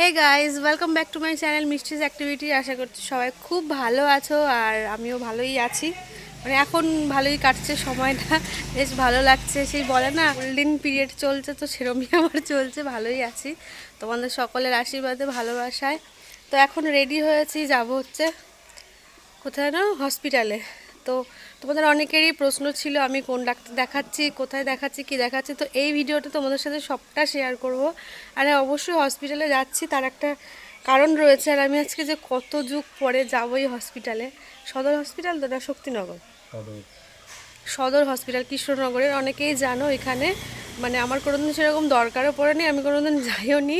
Hey guys welcome back to my channel Mishti's activity আশা করছি সবাই খুব ভালো আছো আর আমিও ভালোই আছি। মানে এখন ভালোই কাটছে সময়টা, বেশ ভালো লাগছে। সেই বলে না গোল্ডেন পিরিয়ড চলছে তো সেরমই আমার চলছে, ভালোই আছি। তোমাদের সকলের আশীর্বাদে, ভালোবাসায়। তো এখন রেডি হয়েছি, যাব হচ্ছে কোথায় না হসপিটালে তো তোমাদের অনেকেরই প্রশ্ন ছিল আমি কোন ডাক্তার দেখাচ্ছি কোথায় দেখাচ্ছি কি দেখাচ্ছি তো এই ভিডিওটা তোমাদের সাথে সবটা শেয়ার করব। আর হ্যাঁ, অবশ্যই হসপিটালে যাচ্ছি তার একটা কারণ রয়েছে আর আমি আজকে যে কত যুগ পরে যাবোই হসপিটালে সদর হসপিটাল তো না শক্তিনগর? সদর। হসপিটাল কৃষ্ণনগরের অনেকেই জানো এখানে মানে আমার কোনোদিন সেরকম দরকারও পড়েনি আমি কোনোদিন যাইও নি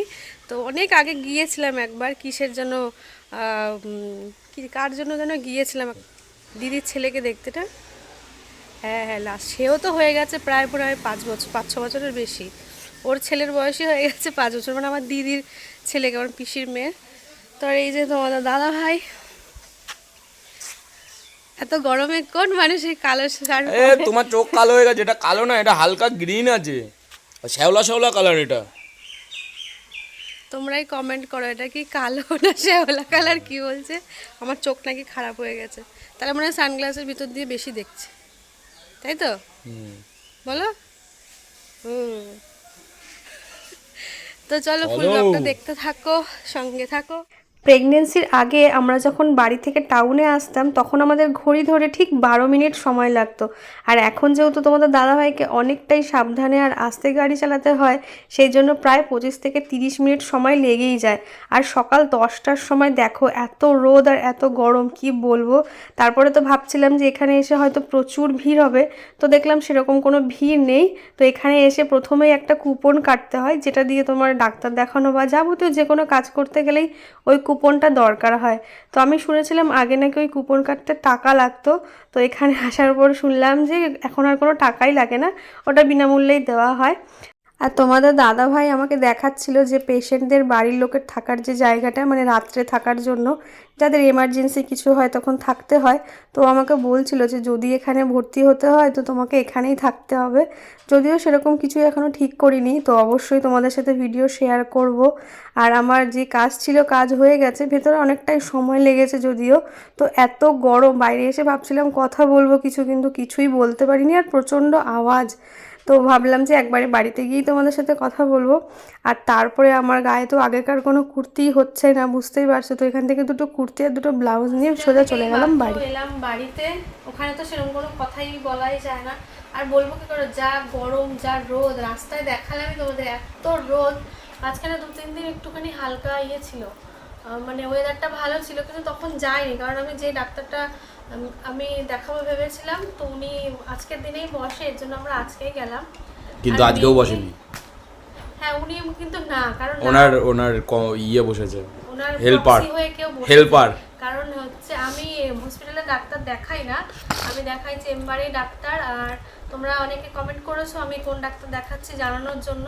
তো অনেক আগে গিয়েছিলাম একবার কিসের জন্য কি কার জন্য যেন গিয়েছিলাম দিদির ছেলেকে দেখতে না হ্যাঁ হ্যাঁ লাস্ট সেও তো হয়ে গেছে প্রায় প্রায় পাঁচ বছর পাঁচ ছ বছরের বেশি। ওর ছেলের বয়সই হয়ে গেছে পাঁচ বছর মানে আমার দিদির ছেলেকে আমার পিসির মেয়ে। তো এই যে তোমাদের দাদা ভাই এত গরমে কোন মানুষ এই কালো শার্ট তোমার চোখ কালো হয়ে গেছে এটা কালো না এটা হালকা গ্রিন আছে। শ্যাওলা শ্যাওলা কালার এটা। তোমরাই কমেন্ট করো এটা কি কালো না শ্যাওলা কালার কি বলছে? আমার চোখ নাকি খারাপ হয়ে গেছে। তাহলে মনে হয় সানগ্লাসের ভিতর দিয়ে বেশি দেখছে। তাই তো? বলো? হুম। তো চলো ফুল ব্লগটা দেখতে থাকো সঙ্গে থাকো। প্রেগনেন্সির আগে আমরা যখন বাড়ি থেকে টাউনে আসতাম, তখন আমাদের ঘড়ি ধরে ঠিক বারো মিনিট সময় লাগতো। আর এখন যেহেতু তোমাদের দাদাভাইকে অনেকটাই সাবধানে আর আস্তে গাড়ি চালাতে হয় সেই জন্য প্রায় পঁচিশ থেকে তিরিশ মিনিট সময় লেগেই যায়। আর সকাল দশটার সময় দেখো, এত রোদ আর এত গরম, কি বলব? তারপরে তো ভাবছিলাম যে এখানে এসে হয়তো প্রচুর ভিড় হবে। তো দেখলাম সেরকম কোনো ভিড় নেই। তো এখানে এসে প্রথমেই একটা কুপন কাটতে হয়, যেটা দিয়ে তোমার ডাক্তার দেখানো বা যাবতীয় যে কোনো কাজ করতে গেলেই ওই কুপনটা দরকার হয়। তো আমি শুনেছিলাম আগে নাকি ওই কুপন কাটতে টাকা লাগতো। তো এখানে আসার পর শুনলাম যে এখন আর কোনো টাকাই লাগে না। ওটা বিনামূল্যেই দেওয়া হয়। আর তোমাদের দাদা ভাই আমাকে দেখাচ্ছিল যে পেশেন্টদের বাড়ির লোকের থাকার যে জায়গাটা মানে রাত্রে থাকার জন্য যাদের এমার্জেন্সি কিছু হয় তখন থাকতে হয়। তো আমাকে বলছিল যে যদি এখানে ভর্তি হতে হয় তো তোমাকে এখানেই থাকতে হবে। যদিও সেরকম কিছু এখনও ঠিক করিনি, তো অবশ্যই তোমাদের সাথে ভিডিও শেয়ার করব। আর আমার যে কাজ ছিল কাজ হয়ে গেছে, ভেতরে অনেকটাই সময় লেগেছে যদিও। তো এত গরম, বাইরে এসে ভাবছিলাম কথা বলব কিছু, কিন্তু কিছুই বলতে পারিনি আর প্রচণ্ড আওয়াজ। তো ভাবলাম যে একবারে বাড়িতে গিয়েই তোমাদের সাথে কথা বলব। আর তারপরে আমার গায়ে তো আগেকার কোনো কুর্তি হচ্ছে না বুঝতেই পারছ তো। এখান থেকে দুটো কুর্তি আর দুটো ব্লাউজ নিয়ে সোজা চলে গেলাম বাড়ি। এলাম বাড়িতে ওখানে তো সেরকম কোনো কথাই বলাই যায় না। আর বলব কি করে যা গরম যা রোদ রাস্তায় দেখালামই তোমাদের এত রোদ। মাঝখানে দু তিন দিন একটুখানি হালকা ইয়ে ছিল। মানে ওয়েদারটা ভালো ছিল কিন্তু তখন যাইনি কারণ আমি যে ডাক্তারটা আমি দেখাবো ভেবেছিলাম তো উনি আজকের দিনেই বসে এর জন্য আমরা আজকেই গেলাম। কিন্তু আজকেও বসেনি? হ্যাঁ উনি কিন্তু না কারণ ওনার ওনার ইয়ে বসেছে। ওনার হেল্পার হেল্পার কারণ হচ্ছে আমি হসপিটালে ডাক্তার দেখাই না আমি দেখাই চেম্বারে ডাক্তার আর তোমরা অনেকে কমেন্ট করেছ আমি কোন ডাক্তার দেখাচ্ছি জানানোর জন্য।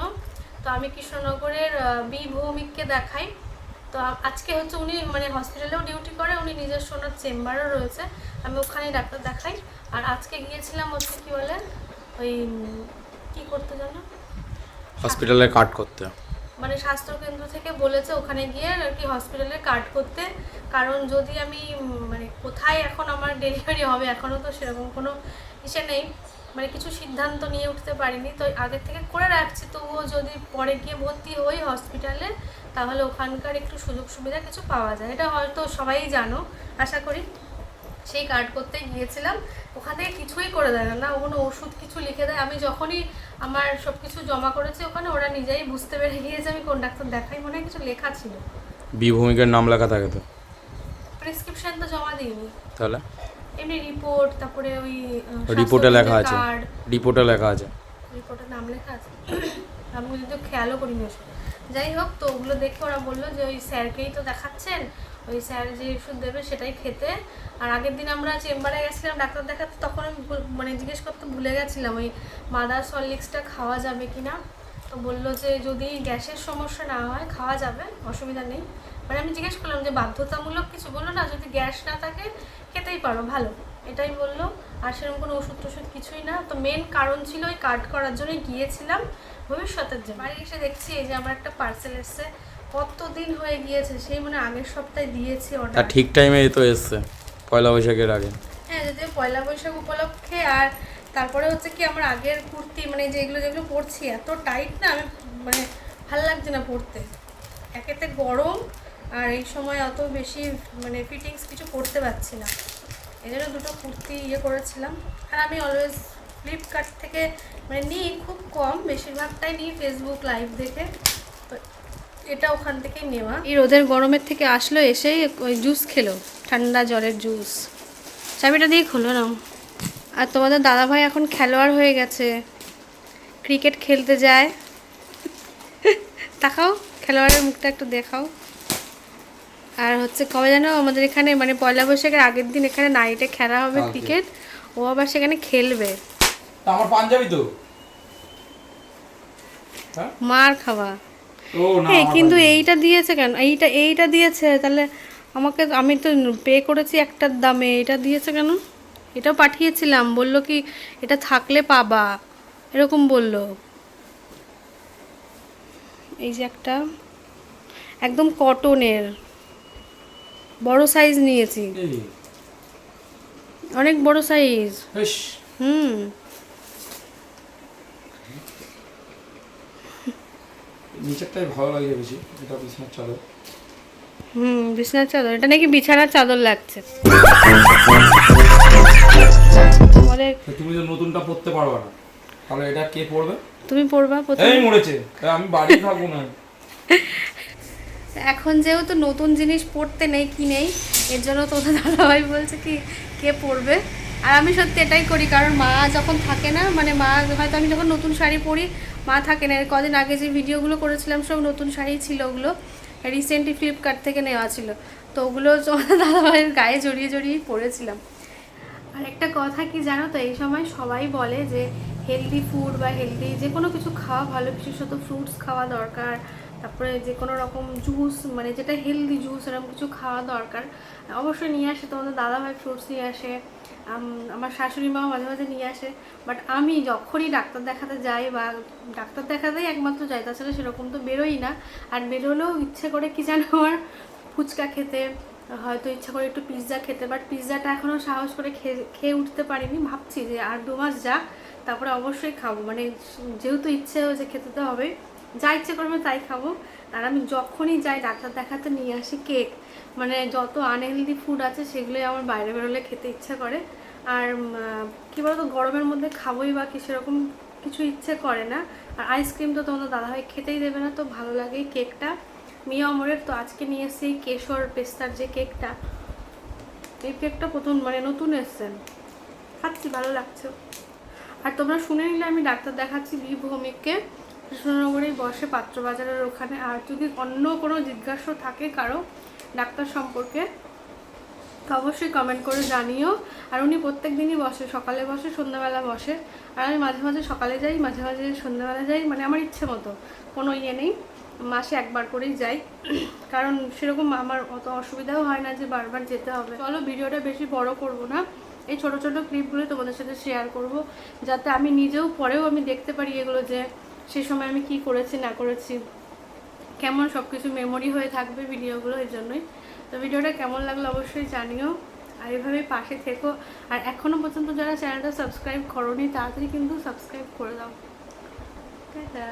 তো আমি কৃষ্ণনগরের বি ভৌমিককে দেখাই। তো আজকে হচ্ছে উনি মানে হসপিটালেও ডিউটি করে উনি নিজের সোনার চেম্বারও রয়েছে। আমি ওখানেই ডাক্তার দেখাই। আর আজকে গিয়েছিলাম হচ্ছে কি বলে ওই কি করতে জানো হসপিটালে কাট করতে। মানে স্বাস্থ্য কেন্দ্র থেকে বলেছে ওখানে গিয়ে আর কি হসপিটালে কার্ড করতে। কারণ যদি আমি মানে কোথায় এখন আমার ডেলিভারি হবে এখনও তো সেরকম কোনো ইসে নেই। মানে কিছু সিদ্ধান্ত নিয়ে উঠতে পারিনি। তো আগের থেকে করে রাখছি। তবুও যদি পরে গিয়ে ভর্তি হই হসপিটালে তাহলে ওখানকার একটু সুযোগ সুবিধা কিছু পাওয়া যায়। এটা হয়তো সবাই জানো। আশা করি সেই কার্ড করতে গিয়েছিলাম। ওখান থেকে কিছুই করে দেয় না। না কোনো ওষুধ কিছু লিখে দেয়। আমি যখনই আমার সব কিছু জমা করেছি ওখানে ওরা নিজেই বুঝতে পেরে গিয়েছে আমি কোন ডাক্তার দেখাই। মনে হয় কিছু লেখা ছিল। বি ভূমিকার নাম লেখা থাকে তো? প্রেসক্রিপশন তো জমা দিইনি। তাহলে? এমনি রিপোর্ট তারপরে ওই রিপোর্টে লেখা আছে। রিপোর্টে লেখা আছে। রিপোর্টের নাম লেখা আছে? আমি কিন্তু খেয়ালও করিনি ওসব। যাই হোক তো ওগুলো দেখে ওরা বলল যে ওই স্যারকেই তো দেখাচ্ছেন। ওই স্যার যে ওষুধ দেবে সেটাই খেতে। আর আগের দিন আমরা চেম্বারে গেছিলাম ডাক্তার দেখাতে তখন আমি মানে জিজ্ঞেস করতে ভুলে গেছিলাম ওই মাদার সলিক্সটা খাওয়া যাবে কি না তো বলল যে যদি গ্যাসের সমস্যা না হয় খাওয়া যাবে অসুবিধা নেই। মানে আমি জিজ্ঞেস করলাম যে বাধ্যতামূলক কিছু? বলল না যদি গ্যাস না থাকে খেতেই পারো ভালো। এটাই বলল। আর সেরকম কোনো ওষুধ টষুধ কিছুই না। তো মেন কারণ ছিল ওই কার্ড করার জন্যই গিয়েছিলাম ভবিষ্যতের জন্য। বাড়ি এসে দেখছি এই যে আমার একটা পার্সেল এসছে। কতদিন হয়ে গিয়েছে সেই মানে আগের সপ্তাহে দিয়েছি অর্ডার ঠিক টাইমে তো এসছে পয়লা বৈশাখের আগে। হ্যাঁ যদিও পয়লা বৈশাখ উপলক্ষে আর তারপরে হচ্ছে কি আমার আগের কুর্তি মানে যেগুলো যেগুলো পরছি এত টাইট না আমি মানে ভালো লাগছে না পরতে। একেতে গরম আর এই সময় অত বেশি মানে ফিটিংস কিছু করতে পারছি না। এই জন্য দুটো কুর্তি ইয়ে করেছিলাম। আর আমি অলওয়েজ ফ্লিপকার্ট থেকে মানে নিই খুব কম, বেশিরভাগটাই নিই ফেসবুক লাইভ দেখে। তো এটা ওখান থেকেই নেওয়া। এই রোদের গরমের থেকে আসলো, এসেই ওই জুস খেলো, ঠান্ডা জলের জুস চাবিটা দিয়ে খোলো না আর তোমাদের দাদাভাই এখন খেলোয়াড় হয়ে গেছে। ক্রিকেট খেলতে যায়। তাকাও, খেলোয়াড়ের মুখটা একটু দেখাও। আর হচ্ছে কবে যেন আমাদের এখানে মানে পয়লা বৈশাখের আগের দিন এখানে নাইটে খেলা হবে ক্রিকেট ও আবার সেখানে খেলবে। আমার পাঞ্জাবি তো। মার খাওয়া। ও না হ্যাঁ কিন্তু এইটা দিয়েছে কেন? এইটা এইটা দিয়েছে তাহলে আমাকে আমি তো পে করেছি একটার দামে এটা দিয়েছে কেন? এটাও পাঠিয়েছিলাম বলল কি এটা থাকলে পাবা এরকম বলল। এই যে একটা একদম কটনের বড় সাইজ নিয়েছি। অনেক বড় সাইজ হুম। নিচেরটাই ভালো বেশি এটা বিছনার চাদর। হুম বিছানার চাদর। এটা নাকি বিছানার চাদর লাগছে। তুমি তো নতুনটা পড়তে পারবে না। তাহলে এটা কে পড়বে তুমি পড়বা প্রথমে। এই মরেছে। আমি বাড়ি থাকব না। এখন যেহেতু নতুন জিনিস পড়তে নেই, কি নেই, এর জন্য তোদের দাদাভাই বলছে কি, কে পড়বে? আর আমি সত্যি এটাই করি, কারণ মা যখন থাকে না মানে মা হয়তো আমি যখন নতুন শাড়ি পরি, মা থাকে না। কদিন আগে যে ভিডিওগুলো করেছিলাম, সব নতুন শাড়ি ছিল ওগুলো। রিসেন্টলি ফ্লিপকার্ট থেকে নেওয়া ছিল। তো ওগুলো দাদাভাইয়ের গায়ে জড়িয়ে জড়িয়ে পরেছিলাম। আর একটা কথা কি জানো তো, এই সময় সবাই বলে যে হেলদি ফুড বা হেলদি যে কোনো কিছু খাওয়া ভালো, বিশেষত ফ্রুটস খাওয়া দরকার। তারপরে যে কোনো রকম জুস মানে যেটা হেলদি জুস এরকম কিছু খাওয়া দরকার। অবশ্যই নিয়ে আসে, তোমাদের দাদাভাই ফ্রুটস নিয়ে আসে আমার শাশুড়ি মাও মাঝে মাঝে নিয়ে আসে। বাট আমি যখনই ডাক্তার দেখাতে যাই বা ডাক্তার দেখাতেই একমাত্র যাই, তাছাড়া সেরকম তো বেরোই না। আর বেরোলেও ইচ্ছে করে কি জানো আমার ফুচকা খেতে, হয়তো ইচ্ছা করে একটু পিৎজা খেতে। বাট পিৎজাটা এখনও সাহস করে খেয়ে খেয়ে উঠতে পারিনি। ভাবছি যে আর দু মাস যাক, তারপরে অবশ্যই খাব। মানে যেহেতু ইচ্ছে হয়েছে খেতে তো হবে যা ইচ্ছে করবে তাই খাব। আর আমি যখনই যাই, ডাক্তার দেখাতে নিয়ে আসি কেক। মানে যত আনহেলদি ফুড আছে, সেগুলোই আমার বাইরে বেরোলে খেতে ইচ্ছে করে। আর কি বলতো, গরমের মধ্যে খাবোই বা কি সেরকম কিছু ইচ্ছে করে না। আর আইসক্রিম তো তোমাদের দাদাভাই খেতেই দেবে না, তো ভালো লাগে কেকটা। মিয়া অমরের তো আজকে নিয়ে এসেছি কেশর পেস্তার যে কেকটা। এই কেকটা প্রথম মানে নতুন এসছেন খাচ্ছি, ভালো লাগছে। আর তোমরা শুনে নিলে আমি ডাক্তার দেখাচ্ছি ভৌমিককে কৃষ্ণনগরেই বসে পাত্রবাজারের ওখানে। আর যদি অন্য কোনো জিজ্ঞাসা থাকে কারও ডাক্তার সম্পর্কে অবশ্যই কমেন্ট করে জানিও। আর উনি প্রত্যেক দিনই বসে, সকালে বসে, সন্ধ্যাবেলা বসে। আর আমি মাঝে মাঝে সকালে যাই, মাঝে মাঝে সন্ধ্যাবেলা যাই মানে আমার ইচ্ছে মতো। কোনো ইয়ে নেই, মাসে একবার করেই যাই। কারণ সেরকম আমার অত অসুবিধাও হয় না যে বারবার যেতে হবে। চলো ভিডিওটা বেশি বড় করব না। এই ছোট ছোট ক্লিপগুলো তোমাদের সাথে শেয়ার করব, যাতে আমি নিজেও পরেও আমি দেখতে পারি এগুলো যে সে সময় আমি কি করেছি, না করেছি, কেমন সব কিছু মেমোরি হয়ে থাকবে ভিডিওগুলো এর জন্যই। তো ভিডিওটা কেমন লাগল অবশ্যই জানিও। আর এভাবে পাশে থেকো। আর এখনও পর্যন্ত যারা চ্যানেলটা সাবস্ক্রাইব করোনি, তাড়াতাড়ি কিন্তু সাবস্ক্রাইব করে দাও। টাটা।